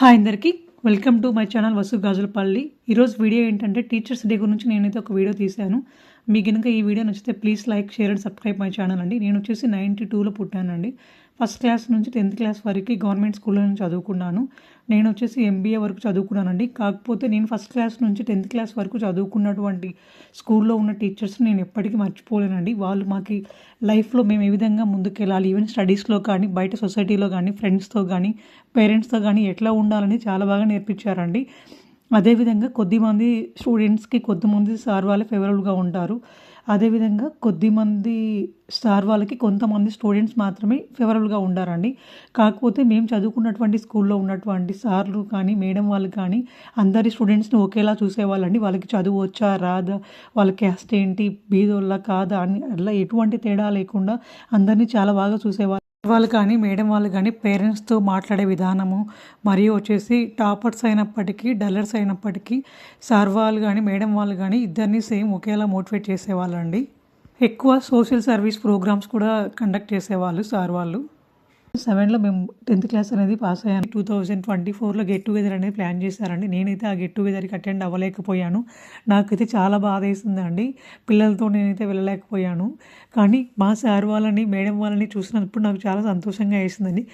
Hi అందరికీ. Welcome to my channel Vasu Gajulapalli. ఈరోజు video ఏంటంటే టీచర్స్ డే గురించి నేనైతే ఒక వీడియో తీశాను. మీకు కనుక ఈ వీడియో నచ్చితే please like share and subscribe my channel అండి. నేను వచ్చేసి నైంటీ టూలో పుట్టానండి. ఫస్ట్ క్లాస్ నుంచి టెన్త్ క్లాస్ వరకు గవర్నమెంట్ స్కూల్లో నుంచి చదువుకున్నాను. నేను వచ్చేసి ఎంబీఏ వరకు చదువుకున్నానండి. కాకపోతే నేను ఫస్ట్ క్లాస్ నుంచి టెన్త్ క్లాస్ వరకు చదువుకున్నటువంటి స్కూల్లో ఉన్న టీచర్స్ నేను ఎప్పటికీ మర్చిపోలేనండి. వాళ్ళు మాకు లైఫ్లో మేము ఏ విధంగా ముందుకెళ్ళాలి? ఈవెన్ స్టడీస్లో కానీ బయట సొసైటీలో కానీ ఫ్రెండ్స్తో కానీ పేరెంట్స్తో కానీ ఎట్లా ఉండాలని చాలా బాగా నేర్పించారండి. అదేవిధంగా కొద్దిమంది స్టూడెంట్స్కి కొద్దిమంది సార్ వాళ్ళే ఫేవరబుల్గా ఉంటారు. అదేవిధంగా కొద్దిమంది సార్ వాళ్ళకి కొంతమంది స్టూడెంట్స్ మాత్రమే ఫేవరబుల్గా ఉండారండి. కాకపోతే మేము చదువుకున్నటువంటి స్కూల్లో ఉన్నటువంటి సార్లు కానీ మేడం వాళ్ళు కానీ అందరి స్టూడెంట్స్ని ఒకేలా చూసేవాళ్ళండి. వాళ్ళకి చదువు వచ్చా రాదా వాళ్ళ క్యాస్ట్ ఏంటి బీదోళ్ళ కాదా అని అట్లా ఎటువంటి తేడా లేకుండా అందరినీ చాలా బాగా చూసేవాళ్ళు. వాళ్ళు కానీ మేడం వాళ్ళు కానీ పేరెంట్స్తో మాట్లాడే విధానము మరియు వచ్చేసి టాపర్స్ అయినప్పటికీ డల్లర్స్ అయినప్పటికీ సార్ వాళ్ళు కానీ మేడం వాళ్ళు కానీ ఇద్దరిని సేమ్ ఒకేలా మోటివేట్ చేసేవాళ్ళండి. ఎక్కువ సోషల్ సర్వీస్ ప్రోగ్రామ్స్ కూడా కండక్ట్ చేసేవాళ్ళు సార్ వాళ్ళు. సెవెన్లో మేము టెన్త్ క్లాస్ అనేది పాస్ అయ్యాను. టూ థౌజండ్ ట్వంటీ ఫోర్లో గెట్ టుగెదర్ అనేది ప్లాన్ చేశారండి. నేనైతే ఆ గెట్ టుగెదర్కి అటెండ్ అవ్వలేకపోయాను. నాకైతే చాలా బాధ వేసిందండి. పిల్లలతో నేనైతే వెళ్ళలేకపోయాను. కానీ మా సార్ వాళ్ళని మేడం వాళ్ళని చూసినప్పుడు నాకు చాలా సంతోషంగా వేసిందండి.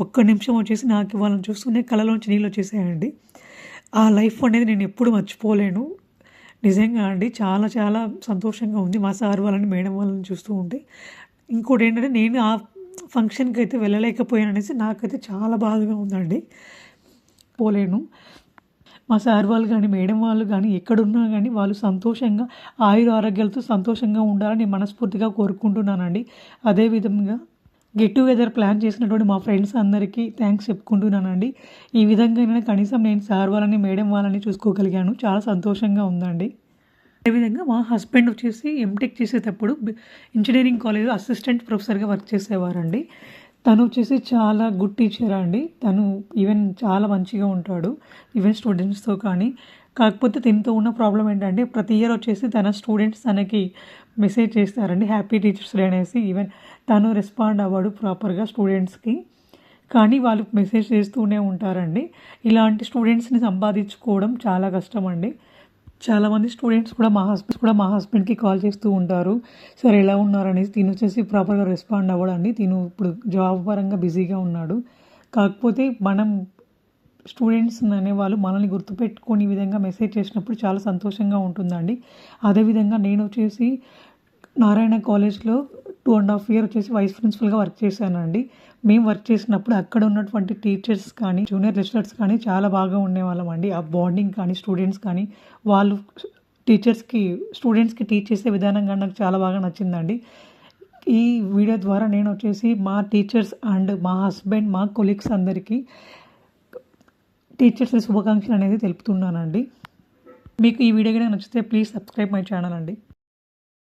ఒక్క నిమిషం వచ్చేసి నాకు వాళ్ళని చూస్తూనే కళలోంచి నీళ్ళు వచ్చేసాయండి. ఆ లైఫ్ అనేది నేను ఎప్పుడు మర్చిపోలేను. నిజంగా అండి చాలా చాలా సంతోషంగా ఉంది మా సార్ వాళ్ళని మేడం వాళ్ళని చూస్తూ ఉంటే. ఇంకోటి ఏంటంటే నేను ఆ ఫంక్షన్కి అయితే వెళ్ళలేకపోయాను అనేసి నాకైతే చాలా బాధగా ఉందండి. పోలేను. మా సార్ వాళ్ళు కానీ మేడం వాళ్ళు కానీ ఎక్కడున్నా కానీ వాళ్ళు సంతోషంగా ఆయుర ఆరోగ్యాలతో సంతోషంగా ఉండాలని మనస్ఫూర్తిగా కోరుకుంటున్నానండి. అదేవిధంగా గెట్ టుగెదర్ ప్లాన్ చేసినటువంటి మా ఫ్రెండ్స్ అందరికీ థ్యాంక్స్ చెప్పుకుంటున్నానండి. ఈ విధంగా కనీసం నేను సార్ వాళ్ళని మేడం వాళ్ళని చూసుకోగలిగాను. చాలా సంతోషంగా ఉందండి. అదేవిధంగా మా హస్బెండ్ వచ్చేసి ఎంటెక్ చేసేటప్పుడు ఇంజనీరింగ్ కాలేజ్లో అసిస్టెంట్ ప్రొఫెసర్గా వర్క్ చేసేవారండి. తను వచ్చేసి చాలా గుడ్ టీచర్ అండి. తను ఈవెన్ చాలా మంచిగా ఉంటాడు ఈవెన్ స్టూడెంట్స్తో కానీ. కాకపోతే తినతో ఉన్న ప్రాబ్లం ఏంటంటే ప్రతి ఇయర్ వచ్చేసి తన స్టూడెంట్స్ తనకి మెసేజ్ చేస్తారండి హ్యాపీ టీచర్స్ డే అనేసి. ఈవెన్ తను రెస్పాండ్ అవ్వడు ప్రాపర్గా స్టూడెంట్స్కి. కానీ వాళ్ళు మెసేజ్ చేస్తూనే ఉంటారండి. ఇలాంటి స్టూడెంట్స్ని సంపాదించుకోవడం చాలా కష్టం అండి చాలామంది స్టూడెంట్స్ కూడా మా హస్బెండ్ కూడా మా హస్బెండ్కి కాల్ చేస్తూ ఉంటారు. సార్ ఎలా ఉన్నారు అనేసి తిను వచ్చేసి ప్రాపర్గా రెస్పాండ్ అవ్వడండి తిను ఇప్పుడు జాబ్ పరంగా బిజీగా ఉన్నాడు. కాకపోతే మనం స్టూడెంట్స్ అనేవాళ్ళు మనల్ని గుర్తుపెట్టుకొని విధంగా మెసేజ్ చేసినప్పుడు చాలా సంతోషంగా ఉంటుందండి. అదేవిధంగా నేను వచ్చేసి నారాయణ కాలేజ్లో టూ అండ్ హాఫ్ ఇయర్ వచ్చేసి వైస్ ప్రిన్సిపల్గా వర్క్ చేశానండి. మేము వర్క్ చేసినప్పుడు అక్కడ ఉన్నటువంటి టీచర్స్ కానీ జూనియర్ లెక్చరర్స్ కానీ చాలా బాగా ఉండేవాళ్ళం అండి. ఆ బాండింగ్ కానీ స్టూడెంట్స్ కానీ వాళ్ళు టీచర్స్కి స్టూడెంట్స్కి టీచ్ చేసే విధానం కానీ నాకు చాలా బాగా నచ్చిందండి. ఈ వీడియో ద్వారా నేను వచ్చేసి మా టీచర్స్ అండ్ మా హస్బెండ్ మా కొలీగ్స్ అందరికీ టీచర్స్ శుభాకాంక్షలు అనేది తెలుపుతున్నానండి. మీకు ఈ వీడియో కనుక నచ్చితే ప్లీజ్ సబ్స్క్రైబ్ మై ఛానల్ అండి.